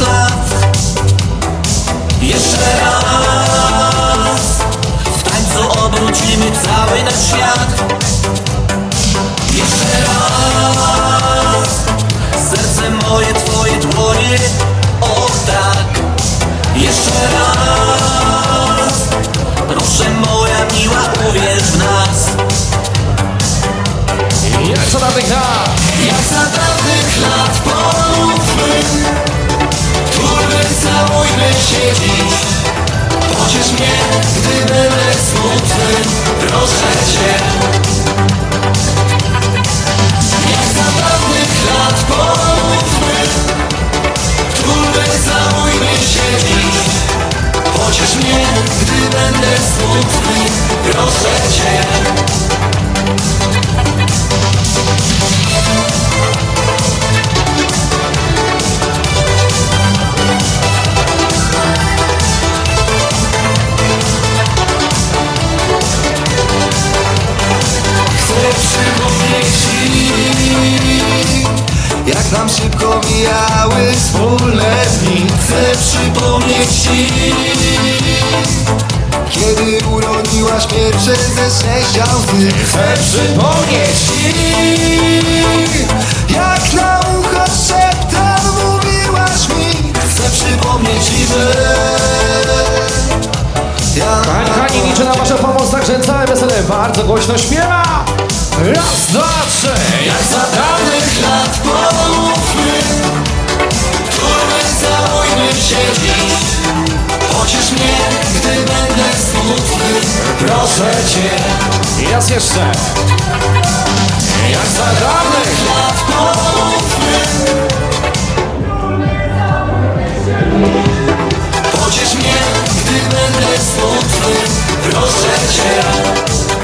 lat Jeszcze raz W tańcu obrócimy cały nasz świat. Jeszcze raz. Serce moje, twoje dłonie O tak. Jeszcze raz. Proszę moja miła, uwierz w nas. Jak co dawnych Jak nam szybko mijały wspólne dni Chcę przypomnieć Ci. Kiedy uroniłaś pierwsze ze sześciu łzy Chcę przypomnieć Ci. Jak na ucho szeptem mówiłaś mi Chcę przypomnieć Ci, że ja kochani, liczę na waszą pomoc, także całe wesele. Bardzo głośno śpiewa Raz, dwa, trzy. Jak za dawnych lat pomówmy Turmy całujmy się dziś Pociesz mnie, gdy będę smutny. Proszę Cię. Raz jeszcze. Jak za dawnych lat pomówmy Pociesz mnie, gdy będę smutny. Proszę Cię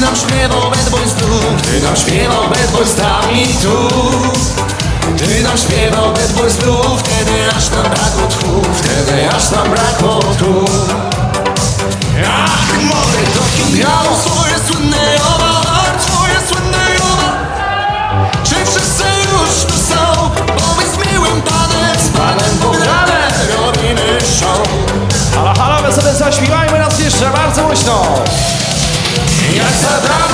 Gdy nam śpiewał Bad Boys tu. Gdy nam śpiewał Bad Boys tam i tu. Gdy nam śpiewał Bad Sadam